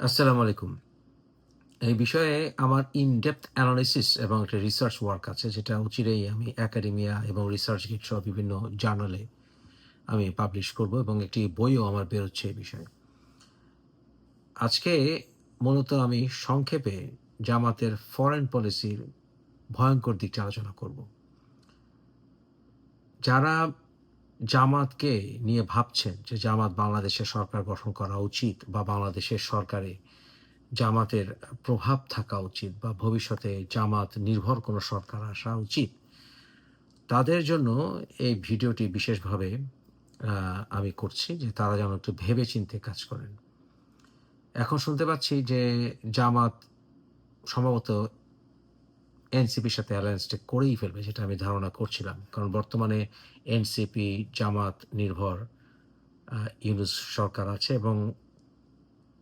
আসসালামু আলাইকুম। এই বিষয়ে আমার ইন ডেপথ অ্যানালিসিস এবং একটা রিসার্চ ওয়ার্ক আছে, যেটা অচিরেই আমি একাডেমিয়া এবং রিসার্চ গিট সহ বিভিন্ন জার্নালে আমি পাবলিশ করব এবং একটি বইও আমার বেরোচ্ছে এই বিষয়ে। আজকে মূলত আমি সংক্ষেপে জামাতের ফরেন পলিসির ভয়ঙ্কর দিকটা আলোচনা করব। যারা জামাতকে নিয়ে ভাবছেন যে জামাত বাংলাদেশের সরকার গঠন করা উচিত বা বাংলাদেশের সরকারে জামাতের প্রভাব থাকা উচিত বা ভবিষ্যতে জামাত নির্ভর কোনো সরকার আসা উচিত। তাদের জন্য এই ভিডিওটি বিশেষভাবে আমি করছি যে তারা যেন একটু ভেবে চিন্তে কাজ করেন। এখন শুনতে পাচ্ছি যে জামাত সম্ভবত এনসিপির সাথে অ্যালায়েন্সটা করেই ফেলবে যেটা আমি ধারণা করছিলাম। কারণ বর্তমানে এনসিপি, জামাত নির্ভর ইউনুস সরকার আছে এবং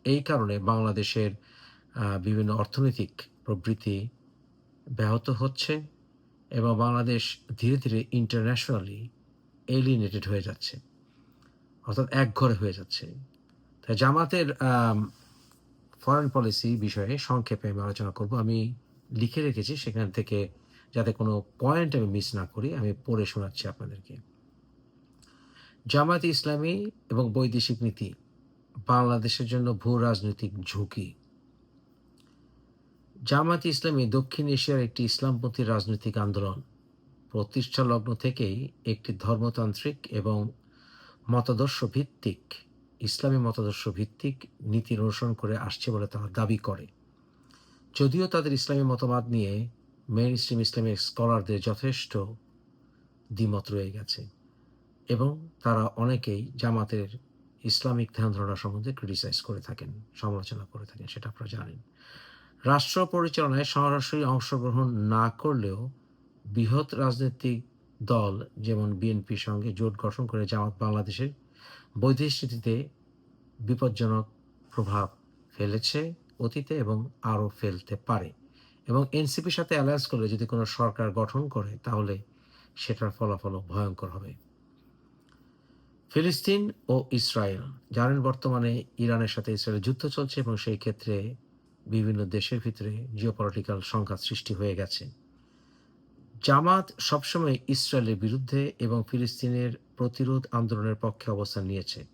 এই কারণে বাংলাদেশের বিভিন্ন অর্থনৈতিক প্রবৃদ্ধি ব্যাহত হচ্ছে এবং বাংলাদেশ ধীরে ধীরে ইন্টারন্যাশনালি এলিনেটেড হয়ে যাচ্ছে, অর্থাৎ একঘরে হয়ে যাচ্ছে। তাই জামাতের ফরেন পলিসি বিষয়ে সংক্ষেপে আমি আলোচনা করব। আমি লিখে রেখেছি, সেখান থেকে যাতে কোনো পয়েন্ট আমি মিস না করি, আমি পড়ে শোনাচ্ছি আপনাদেরকে। জামাত ইসলামী এবং বৈদেশিক নীতি, বাংলাদেশের জন্য ভূ রাজনৈতিক ঝুঁকি। জামাত ইসলামী দক্ষিণ এশিয়ার একটি ইসলামপন্থী রাজনৈতিক আন্দোলন। প্রতিষ্ঠা লগ্ন থেকেই একটি ধর্মতান্ত্রিক এবং মতাদর্শ ভিত্তিক ইসলামী মতাদর্শ ভিত্তিক নীতি অনুসরণ করে আসছে বলে তারা দাবি করে। যদিও তাদের ইসলামী মতবাদ নিয়ে মেইন স্ট্রিম ইসলামিক স্কলারদের যথেষ্ট দ্বিমত রয়ে গেছে এবং তারা অনেকেই জামাতের ইসলামিক ধ্যান ধারণা সম্বন্ধে ক্রিটিসাইজ করে থাকেন, সমালোচনা করে থাকেন, সেটা আপনারা জানেন। রাষ্ট্র পরিচালনায় সরাসরি অংশগ্রহণ না করলেও বৃহৎ রাজনৈতিক দল যেমন বিএনপির সঙ্গে জোট গঠন করে জামাত বাংলাদেশের বৈদেশিক নীতিতে বিপজ্জনক প্রভাব ফেলেছে অতীতে এবং আরও ফেলতে পারে। এবং এনসিপির সাথে অ্যালায়েন্স করলে যদি কোনো সরকার গঠন করে, তাহলে সেটার ফলাফলও ভয়ঙ্কর হবে। ফিলিস্তিন ও ইসরায়েল, জানেন বর্তমানে ইরানের সাথে ইসরায়েলের যুদ্ধ চলছে এবং সেই ক্ষেত্রে বিভিন্ন দেশের ভিতরে জিওপলিটিক্যাল সংঘাত সৃষ্টি হয়ে গেছে। জামাত সবসময় ইসরায়েলের বিরুদ্ধে এবং ফিলিস্তিনের প্রতিরোধ আন্দোলনের পক্ষে অবস্থান নিয়েছে।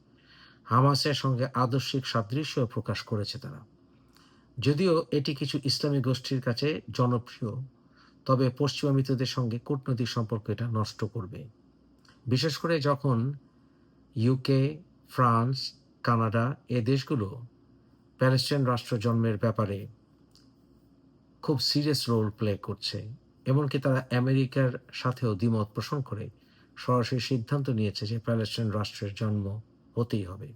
হামাসের সঙ্গে আদর্শিক সাদৃশ্য প্রকাশ করেছে তারা। যদিও এটি কিছু ইসলামী গোষ্ঠীর কাছে জনপ্রিয়, তবে পশ্চিমা মিত্রদের সঙ্গে কূটনৈতিক সম্পর্ক এটা নষ্ট করবে। বিশেষ করে যখন ইউকে ফ্রান্স, কানাডা এ দেশগুলো প্যালেস্টাইন রাষ্ট্র জন্মের ব্যাপারে খুব সিরিয়াস রোল প্লে করছে, এমনকি তারা আমেরিকার সাথেও দ্বিমত পোষণ করে, সরাসরি সিদ্ধান্ত নিয়েছে যে প্যালেস্টাইন রাষ্ট্রের জন্ম হতেই হবে।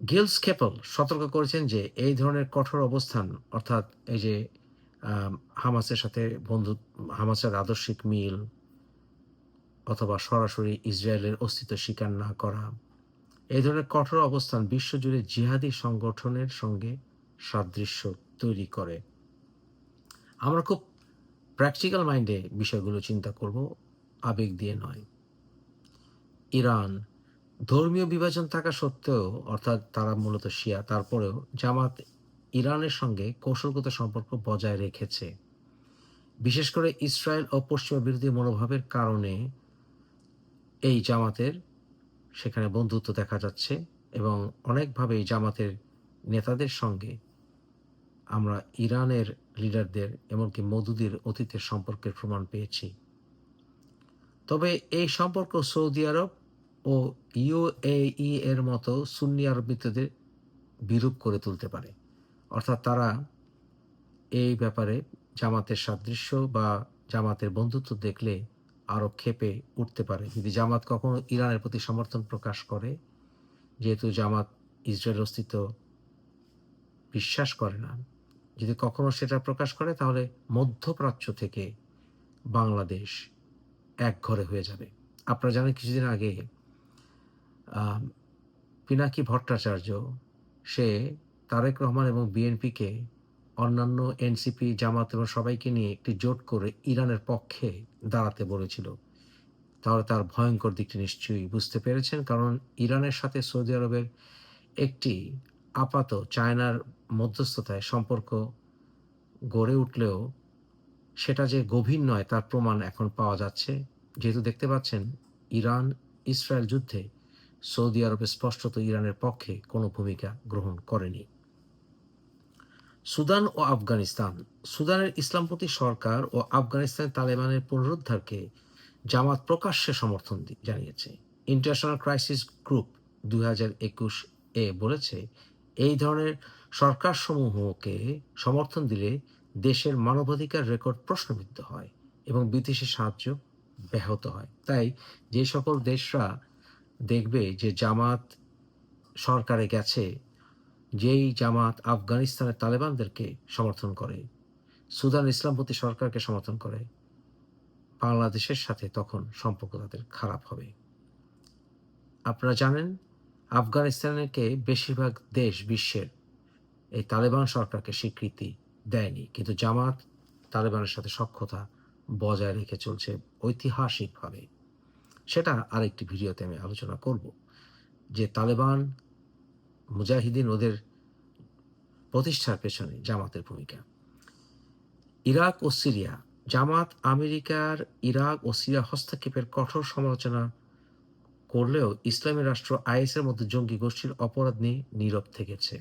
গিলস কেপল সতর্ক করেছেন যে এই ধরনের কঠোর অবস্থান, অর্থাৎ এই যে হামাসের সাথে বন্ধু, হামাসের আদর্শিক মিল অথবা সরাসরি ইসরায়েলের অস্তিত্ব স্বীকার না করা, এই ধরনের কঠোর অবস্থান বিশ্বজুড়ে জিহাদি সংগঠনের সঙ্গে সাদৃশ্য তৈরি করে। আমরা খুব প্র্যাকটিক্যাল মাইন্ডে বিষয়গুলো চিন্তা করব, আবেগ দিয়ে নয়। ইরান ধর্মীয় বিভাজন থাকা সত্ত্বেও, অর্থাৎ তারা মূলত শিয়া, তারপরেও জামাত ইরানের সঙ্গে কৌশলগত সম্পর্ক বজায় রেখেছে। বিশেষ করে ইসরায়েল ও পশ্চিমা বিরোধী মনোভাবের কারণে এই জামাতের সেখানে বন্ধুত্ব দেখা যাচ্ছে এবং অনেকভাবেই জামাতের নেতাদের সঙ্গে আমরা ইরানের লিডারদের এমনকি মধুদের অতীতের সম্পর্কের প্রমাণ পেয়েছি। তবে এই সম্পর্ক সৌদি আরব ও ইউএই এর মতো সুন্নি আরব মিত্রদের বিরূপ করে তুলতে পারে। অর্থাৎ তারা এই ব্যাপারে জামাতের সাদৃশ্য বা জামাতের বন্ধুত্ব দেখলে আরও ক্ষেপে উঠতে পারে। যদি জামাত কখনো ইরানের প্রতি সমর্থন প্রকাশ করে, যেহেতু জামাত ইসরায়েল অস্তিত্ব বিশ্বাস করে না, যদি কখনো সেটা প্রকাশ করে, তাহলে মধ্যপ্রাচ্য থেকে বাংলাদেশ এক ঘরে হয়ে যাবে। আপনারা জানেন কিছুদিন আগে পিনাকি ভট্টাচার্য, সে তারেক রহমান এবং বিএনপিকে, অন্যান্য এনসিপি, জামাত এবং সবাইকে নিয়ে একটি জোট করে ইরানের পক্ষে দাঁড়াতে বলেছিল। তাহলে তার ভয়ঙ্কর দিকটি নিশ্চয়ই বুঝতে পেরেছেন, কারণ ইরানের সাথে সৌদি আরবের একটি আপাত চায়নার মধ্যস্থতায় সম্পর্ক গড়ে উঠলেও সেটা যে গভীর নয় তার প্রমাণ এখন পাওয়া যাচ্ছে। যেহেতু দেখতে পাচ্ছেন ইরান ইসরায়েল যুদ্ধে সৌদি আরবে স্পষ্টত ইরানের পক্ষে কোনো ভূমিকা গ্রহণ করেনি। সুদান ও আফগানিস্তান। সুদানের ইসলামপন্থী সরকার ও আফগানিস্তানের তালেবানের পুনরুদ্ধারকে জামাত প্রকাশ্যে সমর্থন জানিয়েছে। ইন্টারন্যাশনাল ক্রাইসিস গ্রুপ দুই হাজার একুশ এ বলেছে, এই ধরনের সরকারসমূহকে সমর্থন দিলে দেশের মানবাধিকার রেকর্ড প্রশ্নবিদ্ধ হয় এবং বিদেশি সাহায্য ব্যাহত হয়। তাই যে সকল দেশরা দেখবে যে জামাত সরকারে গেছে, যেই জামাত আফগানিস্তানের তালেবানদেরকে সমর্থন করে, সুদান ইসলামপন্থী সরকারকে সমর্থন করে, বাংলাদেশের সাথে তখন সম্পর্ক তাদের খারাপ হবে। আপনারা জানেন, আফগানিস্তানকে বেশিরভাগ দেশ বিশ্বের এই তালেবান সরকারকে স্বীকৃতি দেয়নি, কিন্তু জামাত তালেবানের সাথে সক্ষতা বজায় রেখে চলছে ঐতিহাসিকভাবে। সেটা আরেকটি ভিডিওতে আমি আলোচনা করব, যে তালেবান মুজাহিদিন ওদের প্রতিষ্ঠার পেছনে জামাতের ভূমিকা। ইরাক ও সিরিয়া, জামাত আমেরিকার ইরাক ও সিরিয়া হস্তক্ষেপের কঠোর সমালোচনা করলেও ইসলামী রাষ্ট্র আইএসের মধ্যে জঙ্গি গোষ্ঠীর অপরাধ নিয়ে নীরব থেকেছে।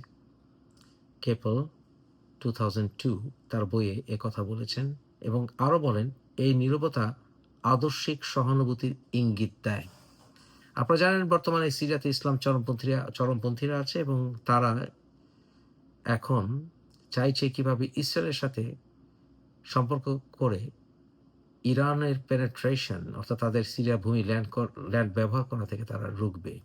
কেপল টু তার বইয়ে কথা বলেছেন এবং আরও বলেন, এই নীরবতা আদর্শিক সহানুভূতির ইঙ্গিত দেয়। আপনারা জানেন বর্তমানে সিরিয়াতে ইসলাম চরমপন্থীরা চরমপন্থীরা আছে এবং তারা এখন চাইছে কীভাবে ইসরায়েলের সাথে সম্পর্ক করে ইরানের পেনেট্রেশন অর্থাৎ তাদের সিরিয়া ভূমি ল্যান্ড ল্যান্ড ব্যবহার করা থেকে তারা রুখবে।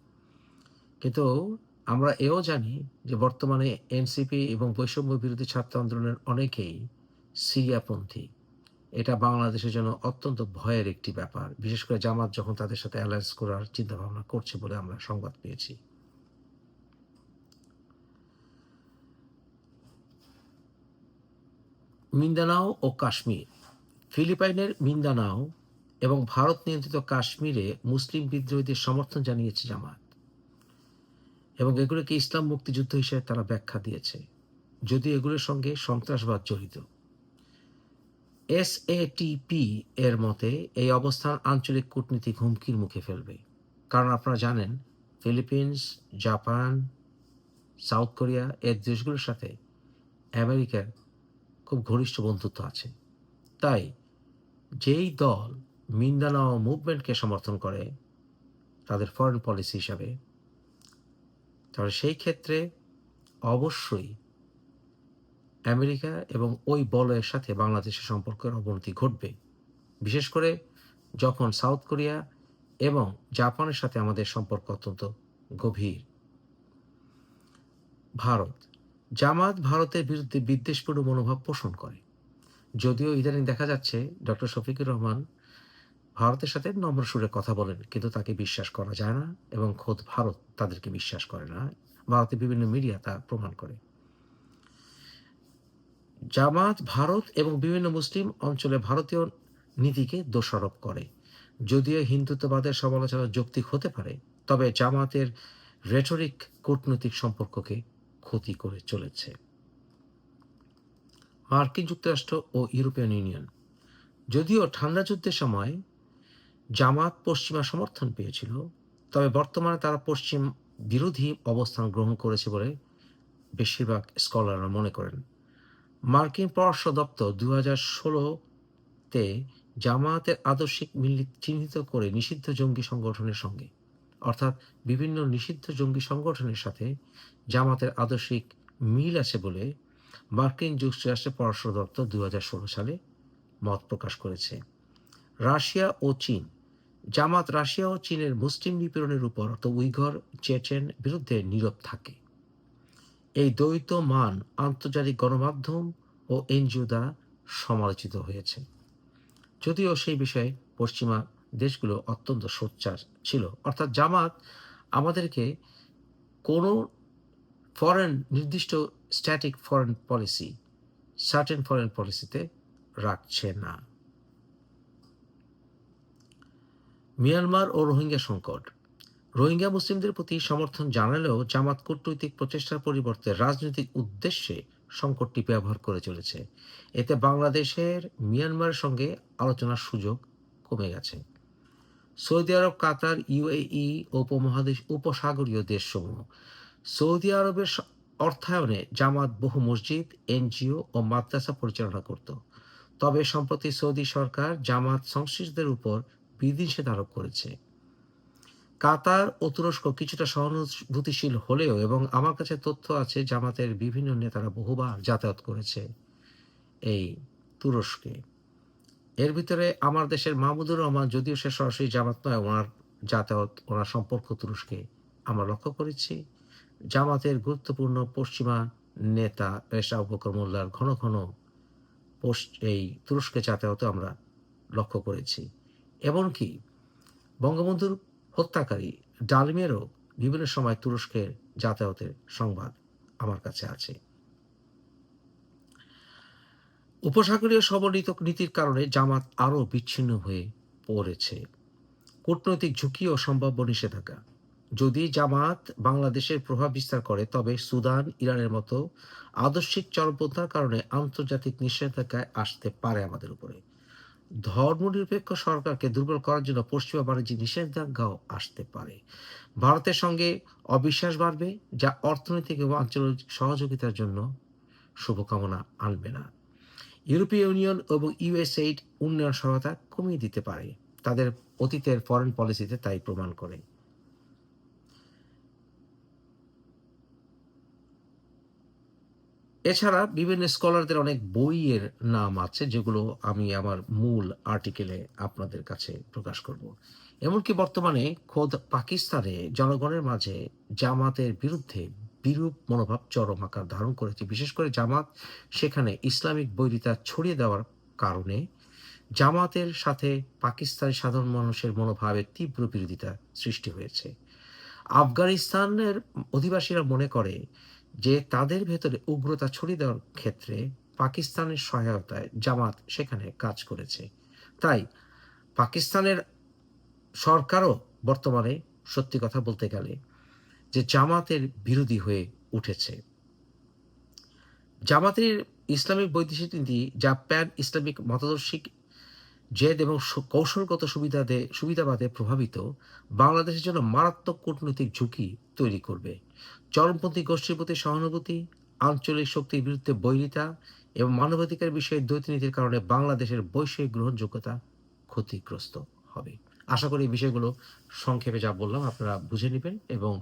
কিন্তু আমরা এও জানি যে বর্তমানে এনসিপি এবং বৈষম্য বিরোধী ছাত্র আন্দোলনের অনেকেই সিরিয়াপন্থী। এটা বাংলাদেশের জন্য অত্যন্ত ভয়ের একটি ব্যাপার। বিশেষ করে জামাত যখন তাদের সাথে অ্যালায়েন্স করার চিন্তা ভাবনা করছে বলে আমরা সংবাদ পেয়েছি। মিন্দানাও ও কাশ্মীর। ফিলিপাইনের মিন্দানাও এবং ভারত নিয়ন্ত্রিত কাশ্মীরে মুসলিম বিদ্রোহীদের সমর্থন জানিয়েছে জামাত। এবং এগুলোকে ইসলাম মুক্তিযুদ্ধ হিসেবে তারা ব্যাখ্যা দিয়েছে। যদিও এগুলোর সঙ্গে সন্ত্রাসবাদ জড়িত। এসএটিপি এর মতে, এই অবস্থান আঞ্চলিক কূটনীতিক হুমকির মুখে ফেলবে। কারণ আপনারা জানেন, ফিলিপিন্স, জাপান, সাউথ কোরিয়া এর দেশগুলোর সাথে আমেরিকার খুব ঘনিষ্ঠ বন্ধুত্ব আছে। তাই যেই দল মিন্দানাও মুভমেন্টকে সমর্থন করে, তাদের ফরেন পলিসি হিসাবে, তাহলে সেই ক্ষেত্রে অবশ্যই আমেরিকা এবং ওই বলয়ের সাথে বাংলাদেশের সম্পর্কের অবনতি ঘটবে। বিশেষ করে যখন সাউথ কোরিয়া এবং জাপানের সাথে আমাদের সম্পর্ক অত্যন্ত গভীর। ভারত, জামাত ভারতের বিরুদ্ধে বিদ্বেষপূর্ণ মনোভাব পোষণ করে। যদিও ইদানিং দেখা যাচ্ছে ডক্টর শফিকুর রহমান ভারতের সাথে নম্র সুরে কথা বলেন, কিন্তু তাকে বিশ্বাস করা যায় না এবং খোদ ভারত তাদেরকে বিশ্বাস করে না। ভারতের বিভিন্ন মিডিয়া তা প্রমাণ করে। জামাত, ভারত এবং বিভিন্ন মুসলিম অঞ্চলে ভারতীয় নীতিকে দোষারোপ করে। যদিও হিন্দুত্ববাদের সমালোচনা যৌক্তিক হতে পারে, তবে জামাতের রেটরিক কূটনৈতিক সম্পর্ককে ক্ষতি করে চলেছে। মার্কিন যুক্তরাষ্ট্র ও ইউরোপিয়ান ইউনিয়ন। যদিও ঠান্ডা যুদ্ধের সময় জামাত পশ্চিমা সমর্থন পেয়েছিল, তবে বর্তমানে তারা পশ্চিম বিরোধী অবস্থান গ্রহণ করেছে বলে বেশিরভাগ স্কলাররা মনে করেন। মার্কিন পররাষ্ট্র দপ্তর দু হাজার ষোলোতে জামায়াতের আদর্শিক মিল চিহ্নিত করে নিষিদ্ধ জঙ্গি সংগঠনের সঙ্গে, অর্থাৎ বিভিন্ন নিষিদ্ধ জঙ্গি সংগঠনের সাথে জামাতের আদর্শিক মিল আছে বলে মার্কিন যুক্তরাষ্ট্রের পররাষ্ট্র দপ্তর দু হাজার ষোলো সালে মত প্রকাশ করেছে। রাশিয়া ও চীন, জামাত রাশিয়া ও চীনের মুসলিম নিপীড়নের উপর অর্থাৎ উইঘর, চেচেন বিরুদ্ধে নীরব থাকে। এই দ্বৈত মান আন্তর্জাতিক গণমাধ্যম ও এনজিও দ্বারা সমালোচিত হয়েছে। যদিও সেই বিষয়ে পশ্চিমা দেশগুলো অত্যন্ত সোচ্চার ছিল। অর্থাৎ জামাত আমাদেরকে কোনো ফরেন নির্দিষ্ট static foreign policy certain foreign পলিসিতে রাখছে না। মিয়ানমার ও রোহিঙ্গা সংকট। রোহিঙ্গা মুসলিমদের প্রতি সমর্থন জানালেও জামাত কূটনৈতিক প্রচেষ্টার পরিবর্তে রাজনৈতিক উদ্দেশ্যে সংকটটি ব্যবহার করে চলেছে। এতে বাংলাদেশের মিয়ানমারের সঙ্গে আলোচনার সুযোগ কমে গেছে। সৌদি আরব, কাতার, ইউএই, উপমহাদেশ, উপসাগরীয় দেশসমূহ। সৌদি আরবের অর্থায়নে জামাত বহু মসজিদ, এনজিও ও মাদ্রাসা পরিচালনা করত। তবে সম্প্রতি সৌদি সরকার জামাত সংশ্লিষ্টদের উপর বিধিনিষেধ আরোপ করেছে। কাতার ও তুরস্ক কিছুটা সহানুভূতিশীল হলেও এবং আমার কাছে তথ্য আছে, জামাতের বিভিন্ন নেতারা বহুবার যাতায়াত করেছে এই তুরস্কে। এর ভিতরে আমার দেশের মাহমুদুর রহমান যদিও সে সরাসরি জামাত নয়, ওনার যাতায়াত, ওনার সম্পর্ক তুরস্কে। আমরা লক্ষ্য করেছি, জামাতের গুরুত্বপূর্ণ পশ্চিমা নেতা রেশা বকর মোল্লার ঘন ঘন এই তুরস্কে যাতায়াতও আমরা লক্ষ্য করেছি। এমনকি বঙ্গবন্ধুর হত্যাকারী ডালিমেরও বিভিন্ন সময় তুরস্কের যাতায়াতের সংবাদ আমার কাছে আছে। উপসাগরীয় সমন্বিত নীতির কারণে জামাত আরও বিচ্ছিন্ন হয়ে পড়েছে। কূটনৈতিক ঝুঁকি ও সম্ভাব্য নিষেধাজ্ঞা। যদি জামাত বাংলাদেশের প্রভাব বিস্তার করে, তবে সুদান, ইরানের মতো আদর্শিক চরমপন্থার কারণে আন্তর্জাতিক নিষেধাজ্ঞায় আসতে পারে আমাদের উপরে। ধর্মনিরপেক্ষ সরকারকে দুর্বল করার জন্য পশ্চিমা বাণিজ্যিক নিষেধাজ্ঞাও আসতে পারে। ভারতের সঙ্গে অবিশ্বাস বাড়বে, যা অর্থনৈতিক এবং আঞ্চলিক সহযোগিতার জন্য শুভকামনা আনবে না। ইউরোপীয় ইউনিয়ন এবং ইউএসএইড উন্নয়ন সহায়তা কমিয়ে দিতে পারে। তাদের অতীতের ফরেন পলিসিতে তাই প্রমাণ করে। এছাড়া বিভিন্ন স্কলারদের অনেক বইয়ের নাম আছে, যেগুলো আমি আমার মূল আর্টিকেলে আপনাদের কাছে প্রকাশ করব। এমনকি বর্তমানে খোদ পাকিস্তানে জনগণের মাঝে জামাতের বিরুদ্ধে বিরূপ মনোভাব চরম আকার ধারণ করেছে। বিশেষ করে জামাত সেখানে ইসলামিক বৈরিতা ছড়িয়ে দেওয়ার কারণে জামাতের সাথে পাকিস্তানের সাধারণ মানুষের মনোভাবের তীব্র বিরোধিতা সৃষ্টি হয়েছে। আফগানিস্তানের অধিবাসীরা মনে করে যে তাদের ভেতরে উগ্রতা ছড়িয়ে দেওয়ার ক্ষেত্রে পাকিস্তানের সহায়তায় জামাত সেখানে কাজ করেছে। তাই পাকিস্তানের সরকারও বর্তমানে সত্যি কথা বলতে গেলে যে জামাতের বিরোধী হয়ে উঠেছে। জামাতের ইসলামিক বৈদেশিক নীতি যা প্যান ইসলামিক মতাদর্শিক জেদ এবং কৌশলগত সুবিধাদে, সুবিধাবাদে প্রভাবিত, বাংলাদেশের জন্য মারাত্মক কূটনৈতিক ঝুঁকি তৈরি করবে। চরমপন্থী গোষ্ঠীর প্রতি সহানুভূতি, আঞ্চলিক শক্তির বিরুদ্ধে বৈরিতা এবং মানবাধিকার বিষয়ে দ্বৈত নীতির কারণে বাংলাদেশের বৈষয়িক গ্রহণযোগ্যতা ক্ষতিগ্রস্ত হবে। আশা করি এই বিষয়গুলো সংক্ষেপে যা বললাম আপনারা বুঝে নেবেন এবং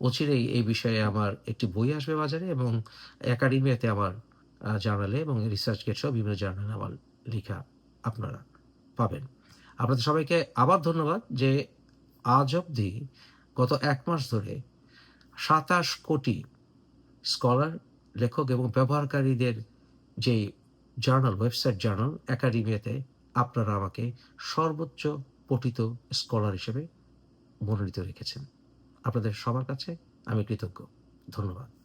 অচিরেই এই বিষয়ে আমার একটি বই আসবে বাজারে এবং একাডেমিয়াতে আমার জার্নালে এবং রিসার্চ গেট সহ বিভিন্ন জার্নালে আমার লেখা আপনারা পাবেন। আপনাদের সবাইকে আবার ধন্যবাদ যে আজ অবধি গত এক মাস ধরে সাতাশ কোটি স্কলার, লেখক এবং ব্যবহারকারীদের যে জার্নাল, ওয়েবসাইট জার্নাল, একাডেমিয়াতে আপনারা আমাকে সর্বোচ্চ পঠিত স্কলার হিসেবে মনোনীত রেখেছেন। আপনাদের সবার কাছে আমি কৃতজ্ঞ। ধন্যবাদ।